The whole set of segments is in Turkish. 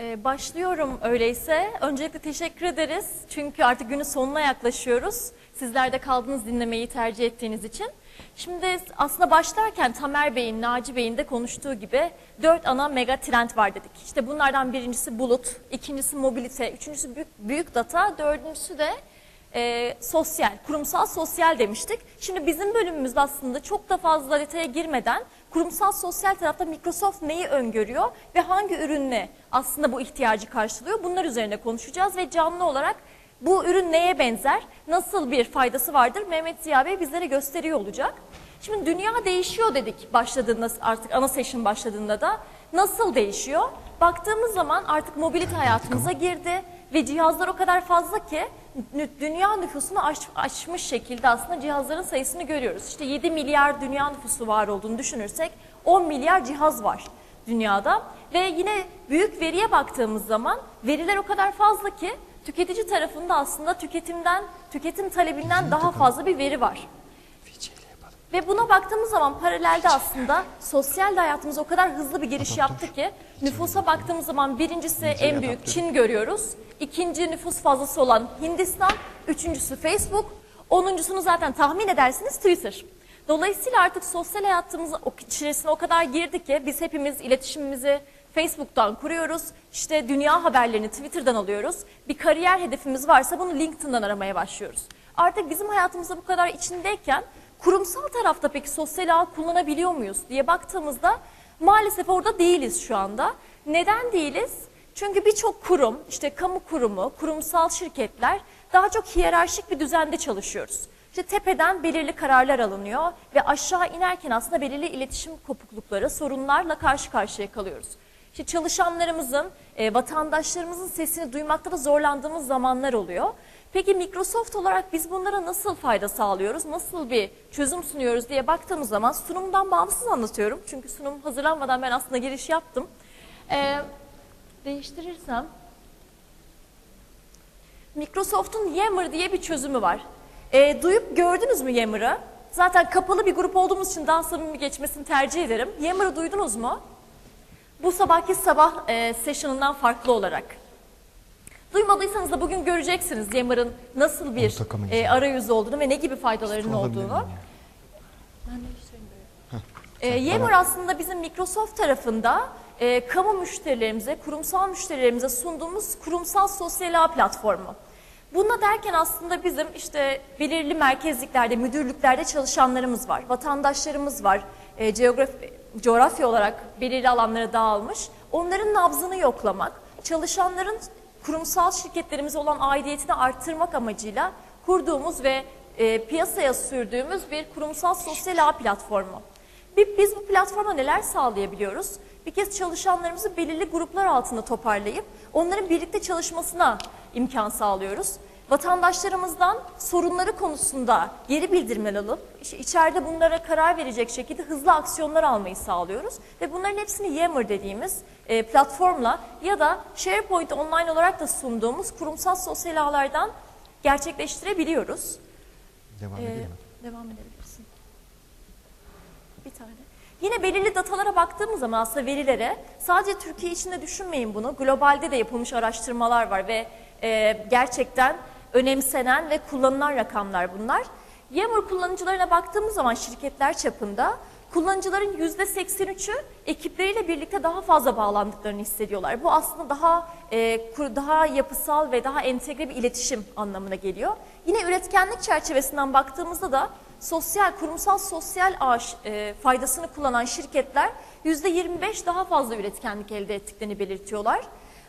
Ee, başlıyorum öyleyse. Öncelikle teşekkür ederiz. Çünkü artık günün sonuna yaklaşıyoruz. Sizler de kaldınız dinlemeyi tercih ettiğiniz için. Şimdi aslında başlarken Tamer Bey'in, Naci Bey'in de konuştuğu gibi dört ana mega trend var dedik. İşte bunlardan birincisi bulut, ikincisi mobilite, üçüncüsü büyük, büyük data, dördüncüsü de e, sosyal, kurumsal sosyal demiştik. Şimdi bizim bölümümüzde aslında çok da fazla detaya girmeden kurumsal sosyal tarafta Microsoft neyi öngörüyor ve hangi ürünle aslında bu ihtiyacı karşılıyor bunlar üzerine konuşacağız ve canlı olarak bu ürün neye benzer, nasıl bir faydası vardır Mehmet Ziya Bey bizlere gösteriyor olacak. Şimdi dünya değişiyor dedik başladığında artık ana session başladığında da nasıl değişiyor? Baktığımız zaman artık mobilite hayatımıza girdi ve cihazlar o kadar fazla ki dünya nüfusunu aş- aşmış şekilde aslında cihazların sayısını görüyoruz. İşte 7 milyar dünya nüfusu var olduğunu düşünürsek 10 milyar cihaz var dünyada ve yine büyük veriye baktığımız zaman veriler o kadar fazla ki tüketici tarafında aslında tüketimden, tüketim talebinden daha fazla bir veri var. Ve buna baktığımız zaman paralelde aslında sosyal de hayatımız o kadar hızlı bir giriş yaptı ki nüfusa baktığımız zaman birincisi en büyük Çin görüyoruz. İkinci nüfus fazlası olan Hindistan, üçüncüsü Facebook, onuncusunu zaten tahmin edersiniz Twitter. Dolayısıyla artık sosyal hayatımız içerisine o kadar girdi ki biz hepimiz iletişimimizi Facebook'tan kuruyoruz. İşte dünya haberlerini Twitter'dan alıyoruz. Bir kariyer hedefimiz varsa bunu LinkedIn'dan aramaya başlıyoruz. Artık bizim hayatımızda bu kadar içindeyken kurumsal tarafta peki sosyal ağ kullanabiliyor muyuz diye baktığımızda maalesef orada değiliz şu anda. Neden değiliz? Çünkü birçok kurum, işte kamu kurumu, kurumsal şirketler daha çok hiyerarşik bir düzende çalışıyoruz. İşte tepeden belirli kararlar alınıyor ve aşağı inerken aslında belirli iletişim kopuklukları, sorunlarla karşı karşıya kalıyoruz. İşte çalışanlarımızın, e, vatandaşlarımızın sesini duymakta da zorlandığımız zamanlar oluyor. Peki Microsoft olarak biz bunlara nasıl fayda sağlıyoruz, nasıl bir çözüm sunuyoruz diye baktığımız zaman sunumdan bağımsız anlatıyorum. Çünkü sunum hazırlanmadan ben aslında giriş yaptım. Ee, değiştirirsem, Microsoft'un Yammer diye bir çözümü var. Ee, duyup gördünüz mü Yammer'ı? Zaten kapalı bir grup olduğumuz için daha samimi geçmesini tercih ederim. Yammer'ı duydunuz mu? Bu sabahki sabah e, session'ından farklı olarak. Duymadıysanız da bugün göreceksiniz Yammer'ın nasıl bir e, yani. arayüzü olduğunu ve ne gibi faydalarının olduğunu. E, Yammer aslında bizim Microsoft tarafında e, kamu müşterilerimize, kurumsal müşterilerimize sunduğumuz kurumsal sosyal ağ platformu. Buna derken aslında bizim işte belirli merkezliklerde, müdürlüklerde çalışanlarımız var, vatandaşlarımız var, e, geografi, coğrafya olarak belirli alanlara dağılmış. Onların nabzını yoklamak, çalışanların kurumsal şirketlerimize olan aidiyetini arttırmak amacıyla kurduğumuz ve e, piyasaya sürdüğümüz bir kurumsal sosyal ağ platformu. Bi- Biz bu platforma neler sağlayabiliyoruz? Bir kez çalışanlarımızı belirli gruplar altında toparlayıp onların birlikte çalışmasına imkan sağlıyoruz. Vatandaşlarımızdan sorunları konusunda geri bildirimler alıp içeride bunlara karar verecek şekilde hızlı aksiyonlar almayı sağlıyoruz. Ve bunların hepsini Yammer dediğimiz e, platformla ya da SharePoint online olarak da sunduğumuz kurumsal sosyal ağlardan gerçekleştirebiliyoruz. Devam Ee, edeyim mi? devam edebilirsin. Bir tane. Yine belirli datalara baktığımız zaman aslında verilere sadece Türkiye içinde düşünmeyin bunu. Globalde de yapılmış araştırmalar var ve e, gerçekten önemsenen ve kullanılan rakamlar bunlar. Yammer kullanıcılarına baktığımız zaman şirketler çapında kullanıcıların %83'ü ekipleriyle birlikte daha fazla bağlandıklarını hissediyorlar. Bu aslında daha e, daha yapısal ve daha entegre bir iletişim anlamına geliyor. Yine üretkenlik çerçevesinden baktığımızda da sosyal, kurumsal sosyal ağ e, faydasını kullanan şirketler %25 daha fazla üretkenlik elde ettiklerini belirtiyorlar.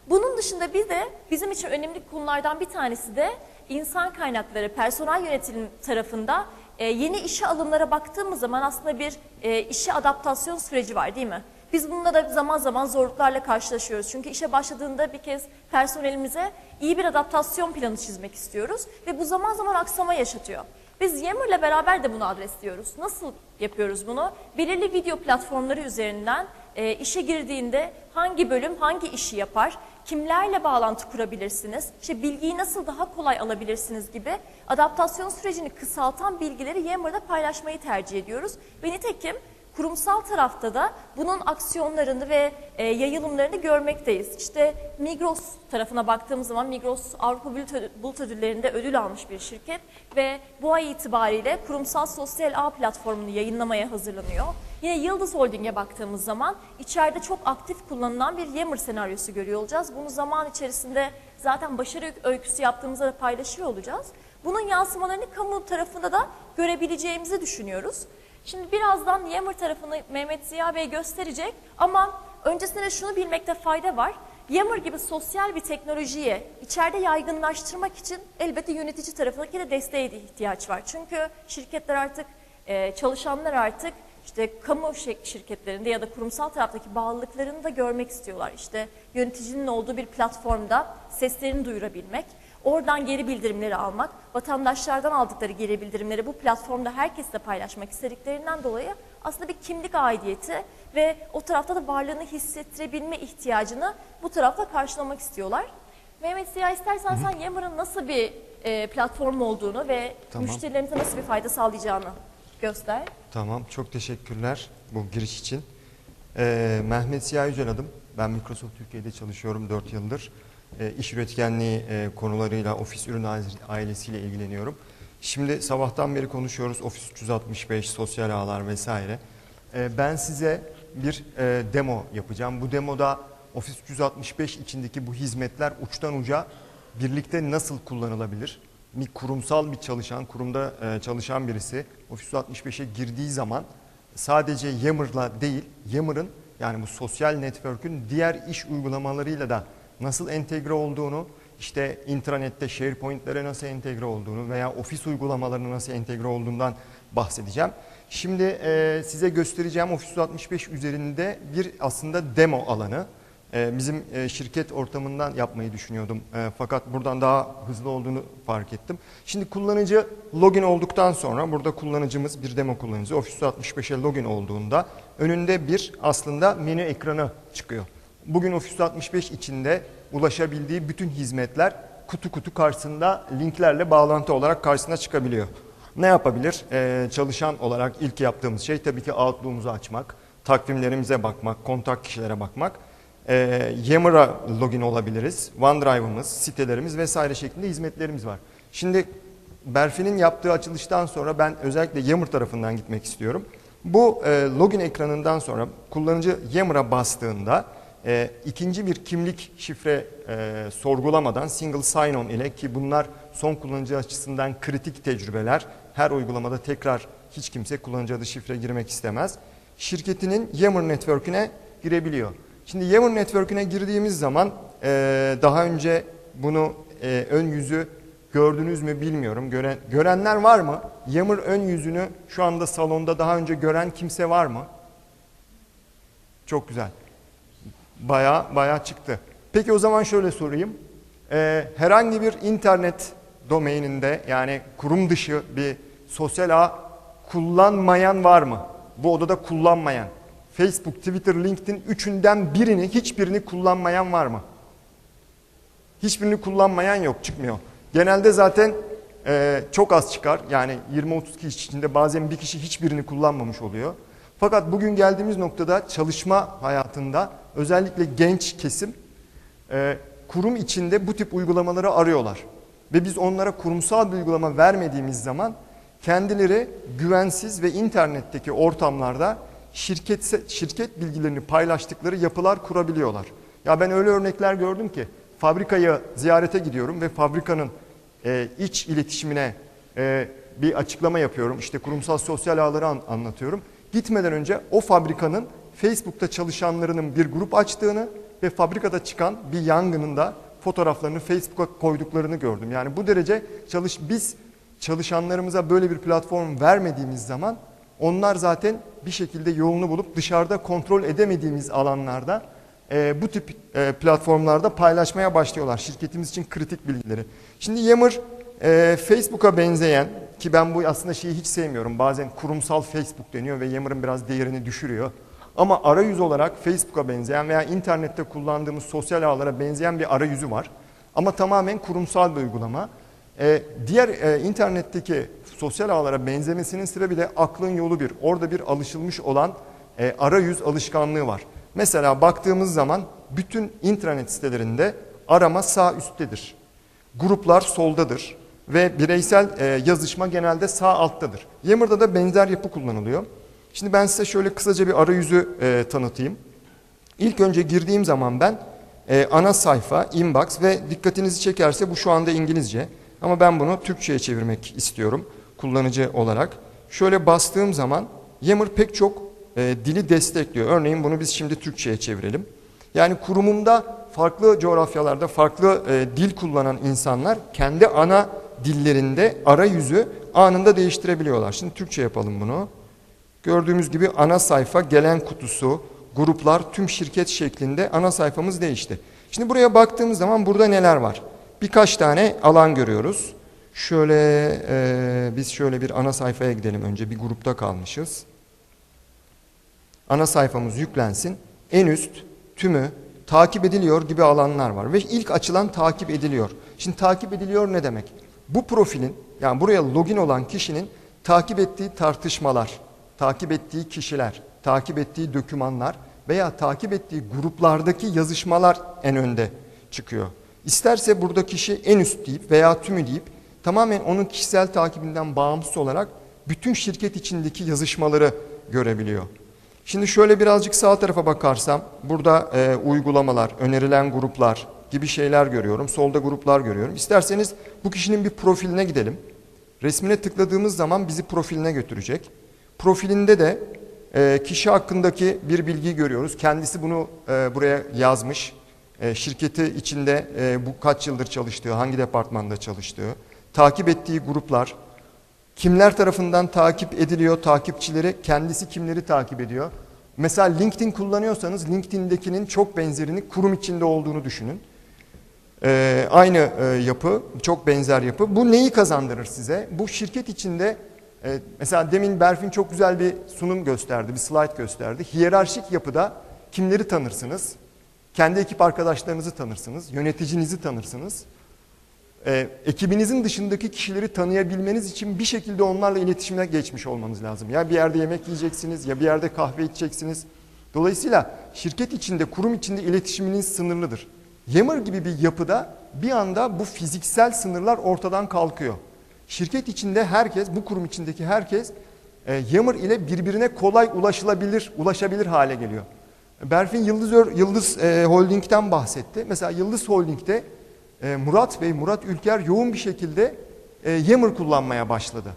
Bunun dışında bir de bizim için önemli konulardan bir tanesi de insan kaynakları, personel yönetim tarafında e, yeni işe alımlara baktığımız zaman aslında bir e, işe adaptasyon süreci var değil mi? Biz bununla da zaman zaman zorluklarla karşılaşıyoruz. Çünkü işe başladığında bir kez personelimize iyi bir adaptasyon planı çizmek istiyoruz ve bu zaman zaman aksama yaşatıyor. Biz Yammer'la beraber de bunu adresliyoruz. Nasıl yapıyoruz bunu? Belirli video platformları üzerinden e, işe girdiğinde hangi bölüm hangi işi yapar, kimlerle bağlantı kurabilirsiniz, işte bilgiyi nasıl daha kolay alabilirsiniz gibi adaptasyon sürecini kısaltan bilgileri Yammer'da paylaşmayı tercih ediyoruz. Ve nitekim kurumsal tarafta da bunun aksiyonlarını ve e, yayılımlarını görmekteyiz. İşte Migros tarafına baktığımız zaman Migros Avrupa Bulut Ödü- Bulut Ödülleri'nde ödül almış bir şirket ve bu ay itibariyle kurumsal sosyal ağ platformunu yayınlamaya hazırlanıyor. Yine Yıldız Holding'e baktığımız zaman içeride çok aktif kullanılan bir Yammer senaryosu görüyor olacağız. Bunu zaman içerisinde zaten başarı öyküsü yaptığımızda da paylaşıyor olacağız. Bunun yansımalarını kamu tarafında da görebileceğimizi düşünüyoruz. Şimdi birazdan Yammer tarafını Mehmet Ziya Bey gösterecek ama öncesinde şunu bilmekte fayda var. Yammer gibi sosyal bir teknolojiyi içeride yaygınlaştırmak için elbette yönetici tarafındaki de desteğe de ihtiyaç var. Çünkü şirketler artık, e, çalışanlar artık işte kamu şir- şirketlerinde ya da kurumsal taraftaki bağlılıklarını da görmek istiyorlar. İşte yöneticinin olduğu bir platformda seslerini duyurabilmek, oradan geri bildirimleri almak, vatandaşlardan aldıkları geri bildirimleri bu platformda herkesle paylaşmak istediklerinden dolayı aslında bir kimlik aidiyeti ve o tarafta da varlığını hissettirebilme ihtiyacını bu tarafta karşılamak istiyorlar. Mehmet Ziya istersen sen Yammer'ın nasıl bir e, platform olduğunu ve Tamam. müşterilerimize nasıl bir fayda sağlayacağını göster. Tamam, çok teşekkürler bu giriş için. Ee, Mehmet Siyah Yücel adım. Ben Microsoft Türkiye'de çalışıyorum 4 yıldır. Ee, iş üretkenliği e, konularıyla, ofis ürün aile- ailesiyle ilgileniyorum. Şimdi sabahtan beri konuşuyoruz. Ofis 365, sosyal ağlar vesaire. Ee, ben size bir e, demo yapacağım. Bu demoda Office 365 içindeki bu hizmetler uçtan uca birlikte nasıl kullanılabilir? Bir kurumsal bir çalışan, kurumda e, çalışan birisi Office 365'e girdiği zaman sadece Yammer'la değil, Yammer'ın yani bu sosyal network'ün diğer iş uygulamalarıyla da nasıl entegre olduğunu, işte intranette SharePoint'lere nasıl entegre olduğunu veya ofis uygulamalarına nasıl entegre olduğundan bahsedeceğim. Şimdi e, size göstereceğim Office 365 üzerinde bir aslında demo alanı. E, bizim e, şirket ortamından yapmayı düşünüyordum. E, fakat buradan daha hızlı olduğunu fark ettim. Şimdi kullanıcı login olduktan sonra burada kullanıcımız bir demo kullanıcısı Office 365'e login olduğunda önünde bir aslında menü ekranı çıkıyor. Bugün Office 365 içinde ulaşabildiği bütün hizmetler kutu kutu karşısında linklerle bağlantı olarak karşısına çıkabiliyor. Ne yapabilir? Ee, çalışan olarak ilk yaptığımız şey tabii ki Outlook'umuzu açmak, takvimlerimize bakmak, kontak kişilere bakmak. Ee, Yammer'a login olabiliriz. OneDrive'ımız, sitelerimiz vesaire şeklinde hizmetlerimiz var. Şimdi Berfi'nin yaptığı açılıştan sonra ben özellikle Yammer tarafından gitmek istiyorum. Bu e, login ekranından sonra kullanıcı Yammer'a bastığında e, ikinci bir kimlik şifre e, sorgulamadan single sign-on ile ki bunlar son kullanıcı açısından kritik tecrübeler. Her uygulamada tekrar hiç kimse kullanıcı adı şifre girmek istemez. Şirketinin Yammer Network'üne girebiliyor. Şimdi Yammer Network'üne girdiğimiz zaman e, daha önce bunu e, ön yüzü gördünüz mü bilmiyorum. Gören, görenler var mı? Yammer ön yüzünü şu anda salonda daha önce gören kimse var mı? Çok güzel. Baya baya çıktı. Peki o zaman şöyle sorayım. Ee, herhangi bir internet domaininde yani kurum dışı bir sosyal ağ kullanmayan var mı? Bu odada kullanmayan. Facebook, Twitter, LinkedIn üçünden birini, hiçbirini kullanmayan var mı? Hiçbirini kullanmayan yok, çıkmıyor. Genelde zaten e, çok az çıkar. Yani 20-30 kişi içinde bazen bir kişi hiçbirini kullanmamış oluyor. Fakat bugün geldiğimiz noktada çalışma hayatında özellikle genç kesim e, kurum içinde bu tip uygulamaları arıyorlar. Ve biz onlara kurumsal bir uygulama vermediğimiz zaman kendileri güvensiz ve internetteki ortamlarda şirket, şirket bilgilerini paylaştıkları yapılar kurabiliyorlar. Ya ben öyle örnekler gördüm ki fabrikayı ziyarete gidiyorum ve fabrikanın e, iç iletişimine e, bir açıklama yapıyorum. İşte kurumsal sosyal ağları an- anlatıyorum. Gitmeden önce o fabrikanın Facebook'ta çalışanlarının bir grup açtığını ve fabrikada çıkan bir yangının da fotoğraflarını Facebook'a koyduklarını gördüm. Yani bu derece çalış biz çalışanlarımıza böyle bir platform vermediğimiz zaman onlar zaten bir şekilde yolunu bulup dışarıda kontrol edemediğimiz alanlarda e, bu tip e, platformlarda paylaşmaya başlıyorlar. Şirketimiz için kritik bilgileri. Şimdi Yammer e, Facebook'a benzeyen ki ben bu aslında şeyi hiç sevmiyorum. Bazen kurumsal Facebook deniyor ve Yammer'ın biraz değerini düşürüyor. Ama arayüz olarak Facebook'a benzeyen veya internette kullandığımız sosyal ağlara benzeyen bir arayüzü var. Ama tamamen kurumsal bir uygulama. E, diğer e, internetteki sosyal ağlara benzemesinin sebebi de aklın yolu bir. Orada bir alışılmış olan e, arayüz alışkanlığı var. Mesela baktığımız zaman bütün intranet sitelerinde arama sağ üsttedir. Gruplar soldadır ve bireysel e, yazışma genelde sağ alttadır. Yammer'da da benzer yapı kullanılıyor. Şimdi ben size şöyle kısaca bir arayüzü e, tanıtayım. İlk önce girdiğim zaman ben e, ana sayfa, inbox ve dikkatinizi çekerse bu şu anda İngilizce. Ama ben bunu Türkçe'ye çevirmek istiyorum kullanıcı olarak. Şöyle bastığım zaman Yammer pek çok e, dili destekliyor. Örneğin bunu biz şimdi Türkçe'ye çevirelim. Yani kurumumda farklı coğrafyalarda farklı e, dil kullanan insanlar kendi ana dillerinde arayüzü anında değiştirebiliyorlar. Şimdi Türkçe yapalım bunu. Gördüğümüz gibi ana sayfa, gelen kutusu, gruplar, tüm şirket şeklinde ana sayfamız değişti. Şimdi buraya baktığımız zaman burada neler var? Birkaç tane alan görüyoruz. Şöyle e, biz şöyle bir ana sayfaya gidelim önce bir grupta kalmışız. Ana sayfamız yüklensin. En üst tümü takip ediliyor gibi alanlar var ve ilk açılan takip ediliyor. Şimdi takip ediliyor ne demek? Bu profilin yani buraya login olan kişinin takip ettiği tartışmalar, takip ettiği kişiler, takip ettiği dokümanlar veya takip ettiği gruplardaki yazışmalar en önde çıkıyor. İsterse burada kişi en üst deyip veya tümü deyip tamamen onun kişisel takibinden bağımsız olarak bütün şirket içindeki yazışmaları görebiliyor. Şimdi şöyle birazcık sağ tarafa bakarsam burada e, uygulamalar, önerilen gruplar gibi şeyler görüyorum. Solda gruplar görüyorum. İsterseniz bu kişinin bir profiline gidelim. Resmine tıkladığımız zaman bizi profiline götürecek. Profilinde de e, kişi hakkındaki bir bilgi görüyoruz. Kendisi bunu e, buraya yazmış. E, şirketi içinde e, bu kaç yıldır çalıştığı, hangi departmanda çalıştığı, takip ettiği gruplar, kimler tarafından takip ediliyor, takipçileri, kendisi kimleri takip ediyor. Mesela LinkedIn kullanıyorsanız LinkedIn'dekinin çok benzerini kurum içinde olduğunu düşünün. Ee, aynı e, yapı, çok benzer yapı. Bu neyi kazandırır size? Bu şirket içinde e, mesela demin Berfin çok güzel bir sunum gösterdi, bir slide gösterdi. Hiyerarşik yapıda kimleri tanırsınız? Kendi ekip arkadaşlarınızı tanırsınız, yöneticinizi tanırsınız. E, ekibinizin dışındaki kişileri tanıyabilmeniz için bir şekilde onlarla iletişime geçmiş olmanız lazım. Ya bir yerde yemek yiyeceksiniz ya bir yerde kahve içeceksiniz. Dolayısıyla şirket içinde, kurum içinde iletişiminiz sınırlıdır. Yammer gibi bir yapıda bir anda bu fiziksel sınırlar ortadan kalkıyor. Şirket içinde herkes, bu kurum içindeki herkes e, Yammer ile birbirine kolay ulaşılabilir, ulaşabilir hale geliyor. Berfin Yıldız, Yıldız e, Holding'den bahsetti. Mesela Yıldız Holding'de e, Murat Bey, Murat Ülker yoğun bir şekilde e, Yammer kullanmaya başladı.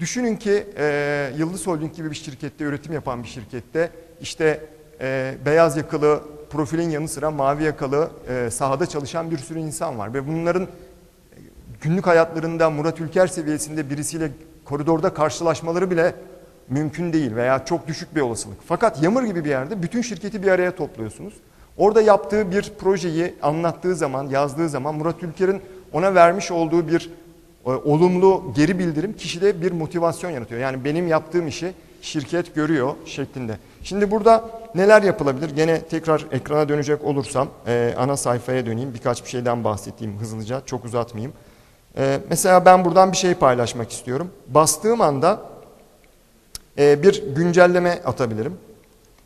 Düşünün ki e, Yıldız Holding gibi bir şirkette, üretim yapan bir şirkette işte e, beyaz yakalı profilin yanı sıra mavi yakalı e, sahada çalışan bir sürü insan var. Ve bunların günlük hayatlarında Murat Ülker seviyesinde birisiyle koridorda karşılaşmaları bile mümkün değil veya çok düşük bir olasılık. Fakat Yammer gibi bir yerde bütün şirketi bir araya topluyorsunuz. Orada yaptığı bir projeyi anlattığı zaman, yazdığı zaman Murat Ülker'in ona vermiş olduğu bir e, olumlu geri bildirim kişide bir motivasyon yaratıyor. Yani benim yaptığım işi şirket görüyor şeklinde. Şimdi burada neler yapılabilir? Gene tekrar ekrana dönecek olursam e, ana sayfaya döneyim. Birkaç bir şeyden bahsedeyim hızlıca. Çok uzatmayayım. E, mesela ben buradan bir şey paylaşmak istiyorum. Bastığım anda e, bir güncelleme atabilirim.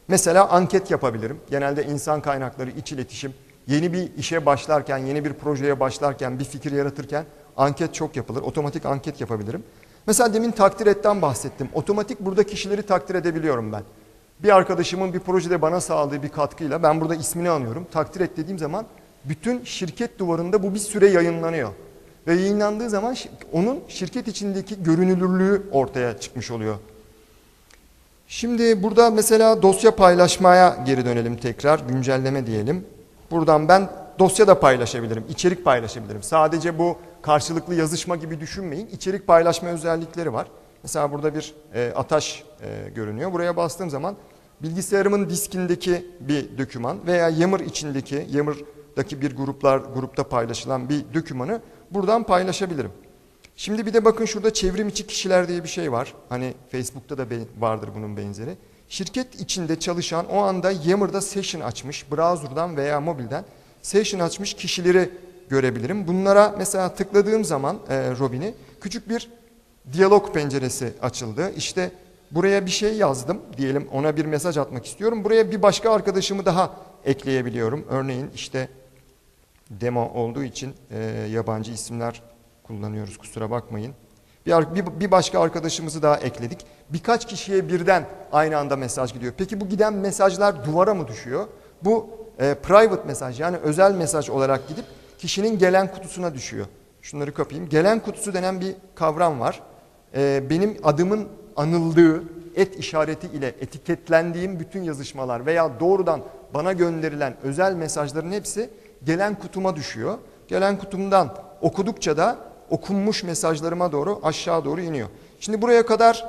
Mesela anket yapabilirim. Genelde insan kaynakları, iç iletişim, yeni bir işe başlarken, yeni bir projeye başlarken, bir fikir yaratırken anket çok yapılır. Otomatik anket yapabilirim. Mesela demin takdir etten bahsettim. Otomatik burada kişileri takdir edebiliyorum ben. Bir arkadaşımın bir projede bana sağladığı bir katkıyla ben burada ismini anıyorum. Takdir et dediğim zaman bütün şirket duvarında bu bir süre yayınlanıyor. Ve yayınlandığı zaman onun şirket içindeki görünürlüğü ortaya çıkmış oluyor. Şimdi burada mesela dosya paylaşmaya geri dönelim tekrar. Güncelleme diyelim. Buradan ben dosya da paylaşabilirim, içerik paylaşabilirim. Sadece bu karşılıklı yazışma gibi düşünmeyin. İçerik paylaşma özellikleri var. Mesela burada bir e, ataş e, görünüyor. Buraya bastığım zaman bilgisayarımın diskindeki bir doküman veya Yammer içindeki, Yammer'daki bir gruplar grupta paylaşılan bir dokümanı buradan paylaşabilirim. Şimdi bir de bakın şurada çevrim içi kişiler diye bir şey var. Hani Facebook'ta da vardır bunun benzeri. Şirket içinde çalışan o anda Yammer'da session açmış, browser'dan veya mobilden session açmış kişileri görebilirim. Bunlara mesela tıkladığım zaman e, Robin'i küçük bir diyalog penceresi açıldı. İşte buraya bir şey yazdım diyelim ona bir mesaj atmak istiyorum. Buraya bir başka arkadaşımı daha ekleyebiliyorum. Örneğin işte demo olduğu için e, yabancı isimler kullanıyoruz kusura bakmayın. Bir, bir, bir başka arkadaşımızı daha ekledik. Birkaç kişiye birden aynı anda mesaj gidiyor. Peki bu giden mesajlar duvara mı düşüyor? Bu e, private mesaj yani özel mesaj olarak gidip kişinin gelen kutusuna düşüyor. Şunları kapayım. Gelen kutusu denen bir kavram var. E, benim adımın anıldığı et işareti ile etiketlendiğim bütün yazışmalar veya doğrudan bana gönderilen özel mesajların hepsi gelen kutuma düşüyor. Gelen kutumdan okudukça da okunmuş mesajlarıma doğru aşağı doğru iniyor. Şimdi buraya kadar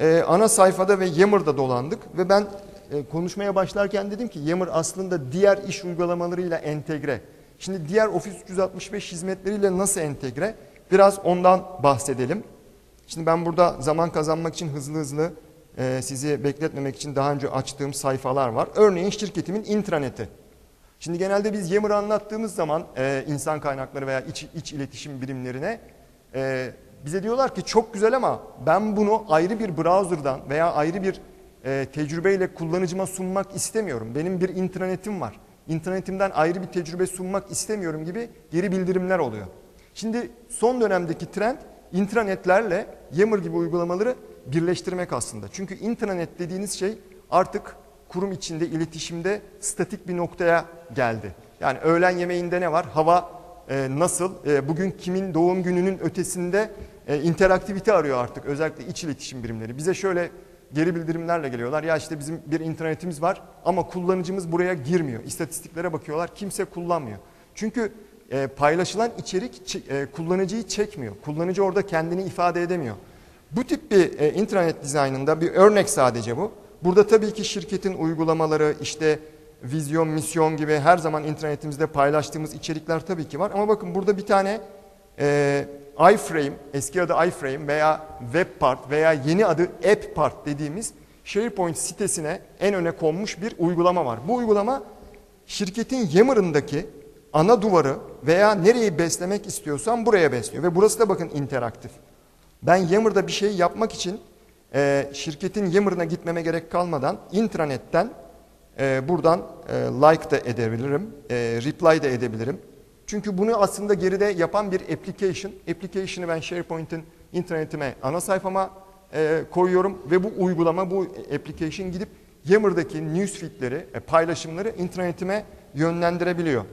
e, ana sayfada ve Yammer'da dolandık ve ben e, konuşmaya başlarken dedim ki Yammer aslında diğer iş uygulamalarıyla entegre. Şimdi diğer Office 365 hizmetleriyle nasıl entegre? Biraz ondan bahsedelim. Şimdi ben burada zaman kazanmak için hızlı hızlı e, sizi bekletmemek için daha önce açtığım sayfalar var. Örneğin şirketimin intraneti. Şimdi genelde biz Yammer'ı anlattığımız zaman e, insan kaynakları veya iç, iç iletişim birimlerine e, bize diyorlar ki çok güzel ama ben bunu ayrı bir browser'dan veya ayrı bir e, tecrübeyle kullanıcıma sunmak istemiyorum. Benim bir intranetim var. İnternetimden ayrı bir tecrübe sunmak istemiyorum gibi geri bildirimler oluyor. Şimdi son dönemdeki trend intranetlerle Yammer gibi uygulamaları birleştirmek aslında. Çünkü intranet dediğiniz şey artık kurum içinde iletişimde statik bir noktaya geldi. Yani öğlen yemeğinde ne var? Hava e, nasıl? E, bugün kimin doğum gününün ötesinde e, interaktivite arıyor artık özellikle iç iletişim birimleri. Bize şöyle geri bildirimlerle geliyorlar. Ya işte bizim bir internetimiz var ama kullanıcımız buraya girmiyor. İstatistiklere bakıyorlar kimse kullanmıyor. Çünkü e, paylaşılan içerik çe- e, kullanıcıyı çekmiyor. Kullanıcı orada kendini ifade edemiyor. Bu tip bir e, intranet dizaynında bir örnek sadece bu. Burada tabii ki şirketin uygulamaları işte vizyon, misyon gibi her zaman intranetimizde paylaştığımız içerikler tabii ki var. Ama bakın burada bir tane e, iframe, eski adı iframe veya webpart veya yeni adı appart dediğimiz SharePoint sitesine en öne konmuş bir uygulama var. Bu uygulama şirketin Yammer'ındaki ana duvarı veya nereyi beslemek istiyorsam buraya besliyor. Ve burası da bakın interaktif. Ben Yammer'da bir şey yapmak için e, şirketin Yammer'ına gitmeme gerek kalmadan intranetten e, buradan e, like da edebilirim, e, reply de edebilirim. Çünkü bunu aslında geride yapan bir application. Application'ı ben SharePoint'in intranetime, ana sayfama e, koyuyorum ve bu uygulama, bu application gidip Yammer'daki newsfeed'leri, e, paylaşımları intranetime yönlendirebiliyor.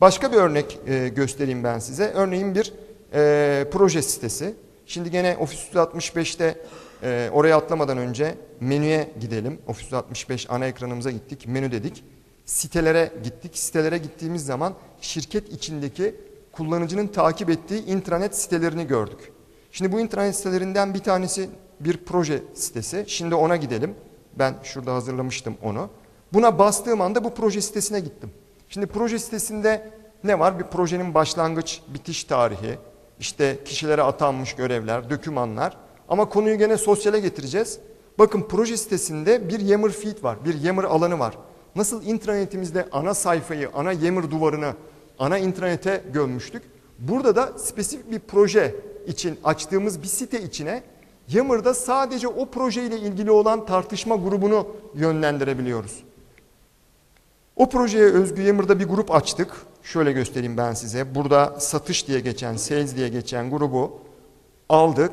Başka bir örnek e, göstereyim ben size. Örneğin bir e, proje sitesi. Şimdi gene Office 365'te e, oraya atlamadan önce menüye gidelim. Office 365 ana ekranımıza gittik. Menü dedik. Sitelere gittik. Sitelere gittiğimiz zaman şirket içindeki kullanıcının takip ettiği intranet sitelerini gördük. Şimdi bu intranet sitelerinden bir tanesi bir proje sitesi. Şimdi ona gidelim. Ben şurada hazırlamıştım onu. Buna bastığım anda bu proje sitesine gittim. Şimdi proje sitesinde ne var? Bir projenin başlangıç, bitiş tarihi, işte kişilere atanmış görevler, dokümanlar. Ama konuyu gene sosyale getireceğiz. Bakın proje sitesinde bir Yammer feed var, bir Yammer alanı var. Nasıl intranetimizde ana sayfayı, ana Yammer duvarını ana intranete gömmüştük. Burada da spesifik bir proje için açtığımız bir site içine Yammer'da sadece o projeyle ilgili olan tartışma grubunu yönlendirebiliyoruz. O projeye özgü Yammer'da bir grup açtık. Şöyle göstereyim ben size. Burada satış diye geçen, sales diye geçen grubu aldık.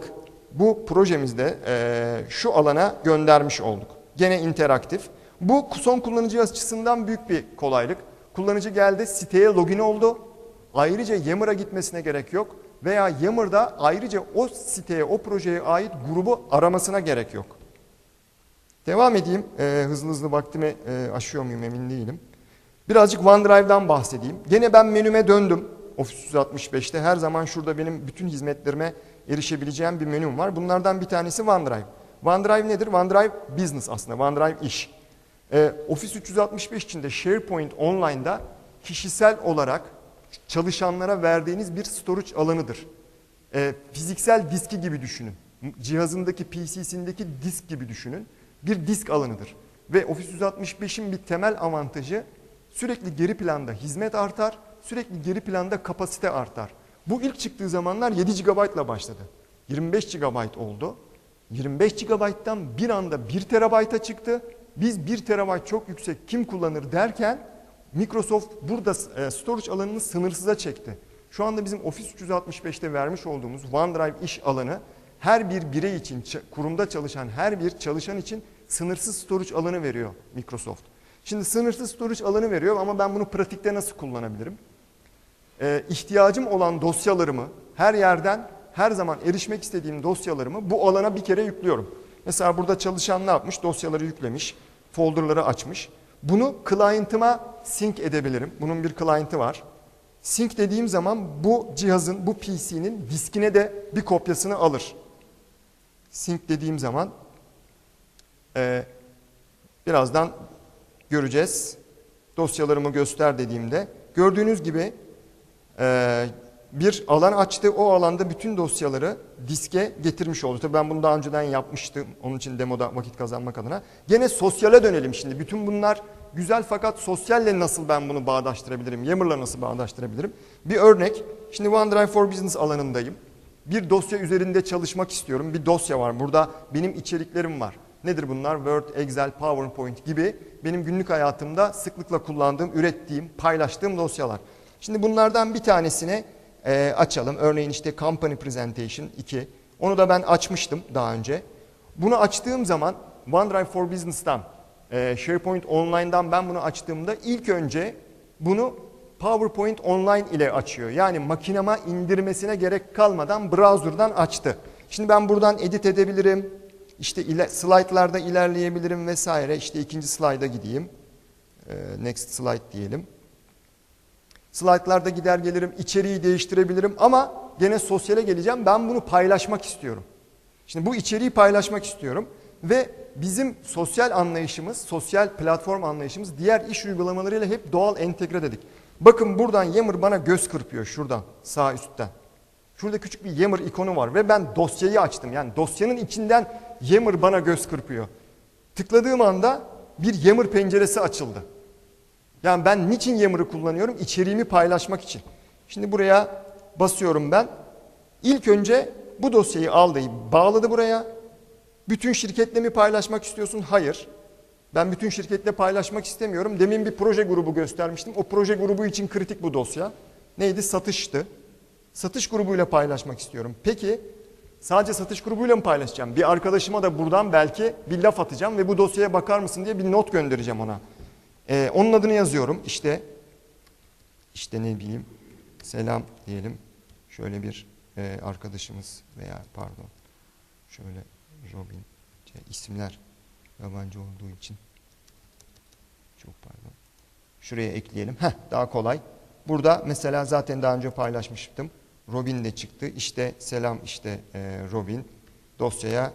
Bu projemizde eee, şu alana göndermiş olduk. Gene interaktif. Bu son kullanıcı açısından büyük bir kolaylık. Kullanıcı geldi, siteye login oldu. Ayrıca Yammer'a gitmesine gerek yok. Veya Yammer'da ayrıca o siteye, o projeye ait grubu aramasına gerek yok. Devam edeyim. Ee, hızlı hızlı vaktimi e, aşıyor muyum emin değilim. Birazcık OneDrive'dan bahsedeyim. Gene ben menüme döndüm. Office 365'te her zaman şurada benim bütün hizmetlerime erişebileceğim bir menüm var. Bunlardan bir tanesi OneDrive. OneDrive nedir? OneDrive business aslında. OneDrive iş. Ee, Office 365 için de SharePoint Online'da kişisel olarak çalışanlara verdiğiniz bir storage alanıdır. Ee, fiziksel diski gibi düşünün. Cihazındaki PC'sindeki disk gibi düşünün. Bir disk alanıdır. Ve Office 365'in bir temel avantajı sürekli geri planda hizmet artar, sürekli geri planda kapasite artar. Bu ilk çıktığı zamanlar 7 GB ile başladı. 25 GB oldu. 25 GB'dan bir anda 1 TB'a çıktı. Biz 1 TB çok yüksek kim kullanır derken Microsoft burada e, storage alanını sınırsıza çekti. Şu anda bizim Office 365'te vermiş olduğumuz OneDrive iş alanı her bir birey için, kurumda çalışan her bir çalışan için sınırsız storage alanı veriyor Microsoft. Şimdi sınırsız storage alanı veriyor ama ben bunu pratikte nasıl kullanabilirim? Ee, ihtiyacım olan dosyalarımı her yerden her zaman erişmek istediğim dosyalarımı bu alana bir kere yüklüyorum. Mesela burada çalışan ne yapmış? Dosyaları yüklemiş, folderları açmış. Bunu client'ıma sync edebilirim. Bunun bir client'ı var. Sync dediğim zaman bu cihazın, bu PC'nin diskine de bir kopyasını alır. Sync dediğim zaman e, birazdan göreceğiz. Dosyalarımı göster dediğimde gördüğünüz gibi e, bir alan açtı. O alanda bütün dosyaları diske getirmiş oldu. Tabii ben bunu daha önceden yapmıştım. Onun için demoda vakit kazanmak adına. Gene sosyale dönelim şimdi. Bütün bunlar güzel fakat sosyalle nasıl ben bunu bağdaştırabilirim? Yammer'la nasıl bağdaştırabilirim? Bir örnek. Şimdi OneDrive for Business alanındayım. Bir dosya üzerinde çalışmak istiyorum. Bir dosya var. Burada benim içeriklerim var. Nedir bunlar? Word, Excel, PowerPoint gibi benim günlük hayatımda sıklıkla kullandığım, ürettiğim, paylaştığım dosyalar. Şimdi bunlardan bir tanesini e, açalım. Örneğin işte Company Presentation 2. Onu da ben açmıştım daha önce. Bunu açtığım zaman OneDrive for Business'tan, e, SharePoint Online'dan ben bunu açtığımda ilk önce bunu PowerPoint Online ile açıyor. Yani makinama indirmesine gerek kalmadan browser'dan açtı. Şimdi ben buradan edit edebilirim. İşte ile, slaytlarda ilerleyebilirim vesaire. İşte ikinci slayda gideyim. Ee, next slide diyelim. Slaytlarda gider gelirim, içeriği değiştirebilirim ama gene sosyale geleceğim. Ben bunu paylaşmak istiyorum. Şimdi bu içeriği paylaşmak istiyorum ve bizim sosyal anlayışımız, sosyal platform anlayışımız diğer iş uygulamalarıyla hep doğal entegre dedik. Bakın buradan Yammer bana göz kırpıyor şuradan sağ üstten. Şurada küçük bir Yammer ikonu var ve ben dosyayı açtım. Yani dosyanın içinden Yammer bana göz kırpıyor. Tıkladığım anda bir Yammer penceresi açıldı. Yani ben niçin Yammer'ı kullanıyorum? İçeriğimi paylaşmak için. Şimdi buraya basıyorum ben. İlk önce bu dosyayı aldı, bağladı buraya. Bütün şirketle mi paylaşmak istiyorsun? Hayır. Ben bütün şirketle paylaşmak istemiyorum. Demin bir proje grubu göstermiştim. O proje grubu için kritik bu dosya. Neydi? Satıştı. Satış grubuyla paylaşmak istiyorum. Peki sadece satış grubuyla mı paylaşacağım? Bir arkadaşıma da buradan belki bir laf atacağım ve bu dosyaya bakar mısın diye bir not göndereceğim ona. Ee, onun adını yazıyorum. İşte işte ne bileyim selam diyelim. Şöyle bir e, arkadaşımız veya pardon şöyle Robin şey, isimler yabancı olduğu için çok pardon. Şuraya ekleyelim. Heh, daha kolay. Burada mesela zaten daha önce paylaşmıştım. Robin de çıktı. İşte selam işte e, Robin. Dosyaya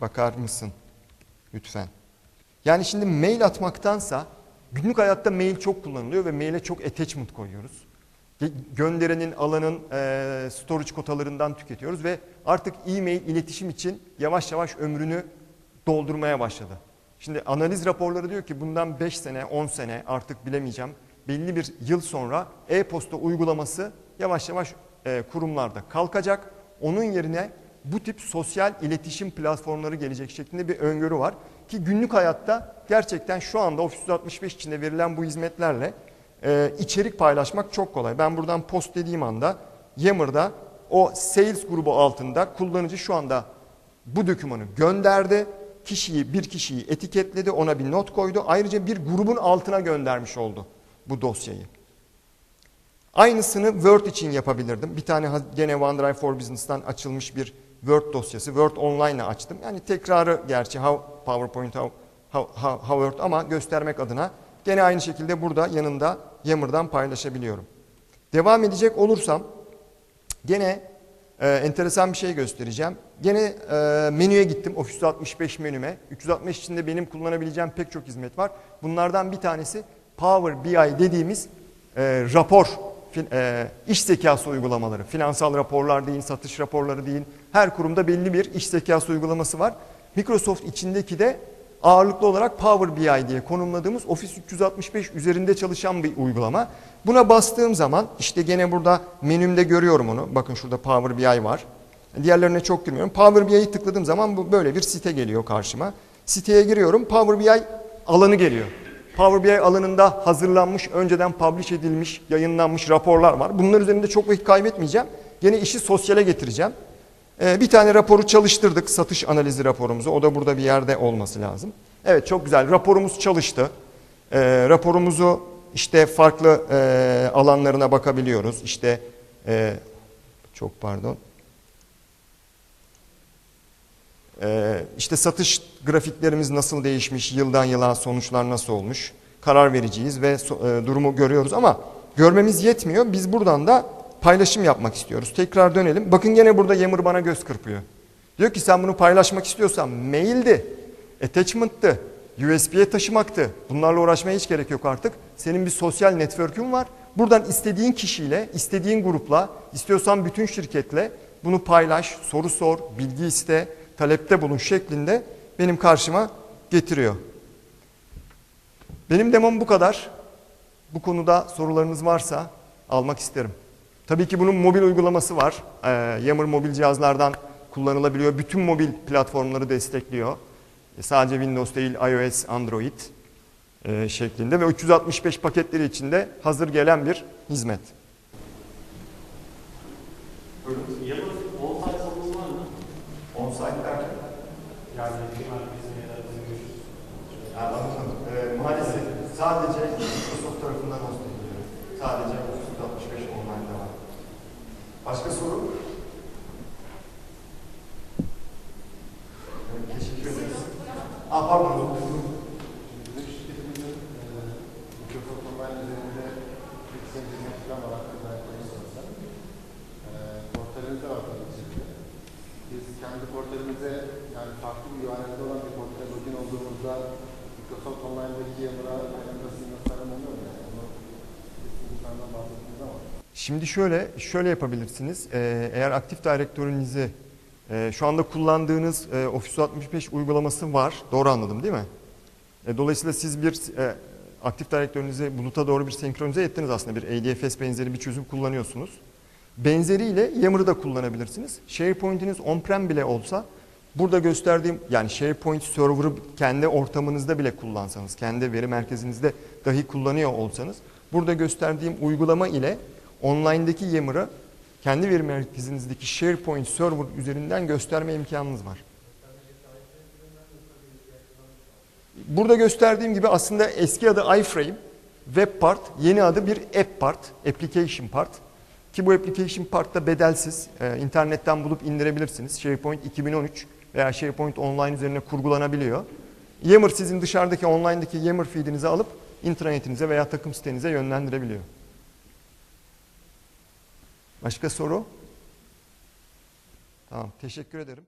bakar mısın lütfen? Yani şimdi mail atmaktansa günlük hayatta mail çok kullanılıyor ve maile çok attachment koyuyoruz. Gönderenin, alanın e, storage kotalarından tüketiyoruz ve artık e-mail iletişim için yavaş yavaş ömrünü doldurmaya başladı. Şimdi analiz raporları diyor ki bundan 5 sene, 10 sene artık bilemeyeceğim belli bir yıl sonra e-posta uygulaması yavaş yavaş e, kurumlarda kalkacak. Onun yerine bu tip sosyal iletişim platformları gelecek şeklinde bir öngörü var. Ki günlük hayatta gerçekten şu anda Office 365 içinde verilen bu hizmetlerle e, içerik paylaşmak çok kolay. Ben buradan post dediğim anda Yammer'da o sales grubu altında kullanıcı şu anda bu dokümanı gönderdi. Kişiyi bir kişiyi etiketledi ona bir not koydu. Ayrıca bir grubun altına göndermiş oldu bu dosyayı. Aynısını Word için yapabilirdim. Bir tane gene OneDrive for Business'tan açılmış bir Word dosyası. Word Online'la açtım. Yani tekrarı gerçi PowerPoint, how, how, how, how Word ama göstermek adına gene aynı şekilde burada yanında Yammer'dan paylaşabiliyorum. Devam edecek olursam gene e, enteresan bir şey göstereceğim. Gene e, menüye gittim Office 365 menüme. 365 içinde benim kullanabileceğim pek çok hizmet var. Bunlardan bir tanesi Power BI dediğimiz e, rapor, e, iş zekası uygulamaları. Finansal raporlar deyin, satış raporları deyin. Her kurumda belli bir iş zekası uygulaması var. Microsoft içindeki de ağırlıklı olarak Power BI diye konumladığımız Office 365 üzerinde çalışan bir uygulama. Buna bastığım zaman işte gene burada menümde görüyorum onu. Bakın şurada Power BI var. Diğerlerine çok girmiyorum. Power BI'yi tıkladığım zaman bu böyle bir site geliyor karşıma. Siteye giriyorum. Power BI alanı geliyor. Power BI alanında hazırlanmış, önceden publish edilmiş, yayınlanmış raporlar var. Bunlar üzerinde çok vakit kaybetmeyeceğim. Gene işi sosyale getireceğim. Ee, bir tane raporu çalıştırdık, satış analizi raporumuzu. O da burada bir yerde olması lazım. Evet çok güzel. Raporumuz çalıştı. Ee, raporumuzu işte farklı e, alanlarına bakabiliyoruz. İşte e, çok pardon. Ee, işte satış grafiklerimiz nasıl değişmiş, yıldan yıla sonuçlar nasıl olmuş karar vereceğiz ve so- e, durumu görüyoruz ama görmemiz yetmiyor. Biz buradan da paylaşım yapmak istiyoruz. Tekrar dönelim. Bakın gene burada Yamır bana göz kırpıyor. Diyor ki sen bunu paylaşmak istiyorsan maildi, attachment'tı, USB'ye taşımaktı. Bunlarla uğraşmaya hiç gerek yok artık. Senin bir sosyal network'ün var. Buradan istediğin kişiyle, istediğin grupla, istiyorsan bütün şirketle bunu paylaş, soru sor, bilgi iste, talepte bulun şeklinde benim karşıma getiriyor. Benim demom bu kadar. Bu konuda sorularınız varsa almak isterim. Tabii ki bunun mobil uygulaması var. Ee, Yammer mobil cihazlardan kullanılabiliyor. Bütün mobil platformları destekliyor. E, sadece Windows değil, iOS, Android e, şeklinde ve 365 paketleri içinde hazır gelen bir hizmet. Yalnız on-site sorunuz var mı? On-site derken? Yani bir merkezine ya da bizim görüşürüz. Ee, maalesef sadece Microsoft tarafından host ediliyor. Sadece 365 online'da var. Başka soru? Evet, teşekkür ederiz. Aa, pardon. Bizim şirketimizin e, Microsoft Online üzerinde bir zincirine falan var hakkında ayaklarını sorarsan. E, portalimiz de var tabii ki. Biz kendi portalimize yani farklı bir URL'de olan bir portale login olduğumuzda Microsoft Online'daki Yammer'a nasıl nasıl aranamıyor mu? Onu kesinlikle senden bahsettiniz ama. Şimdi şöyle, şöyle yapabilirsiniz. Ee, eğer Active Directory'nizi e, şu anda kullandığınız e, Office 365 uygulaması var. Doğru anladım değil mi? E, dolayısıyla siz bir Active Directory'nizi buluta doğru bir senkronize ettiniz aslında. Bir ADFS benzeri bir çözüm kullanıyorsunuz. Benzeriyle Yammer'ı da kullanabilirsiniz. SharePoint'iniz on-prem bile olsa burada gösterdiğim yani SharePoint server'ı kendi ortamınızda bile kullansanız, kendi veri merkezinizde dahi kullanıyor olsanız burada gösterdiğim uygulama ile online'daki Yammer'ı kendi veri merkezinizdeki SharePoint server üzerinden gösterme imkanınız var. Burada gösterdiğim gibi aslında eski adı iframe, web part, yeni adı bir app part, application part. Ki bu application part da bedelsiz. Ee, internetten bulup indirebilirsiniz. SharePoint 2013 veya SharePoint Online üzerine kurgulanabiliyor. Yammer sizin dışarıdaki online'daki Yammer feed'inizi alıp intranetinize veya takım sitenize yönlendirebiliyor. Başka soru? Tamam, teşekkür ederim.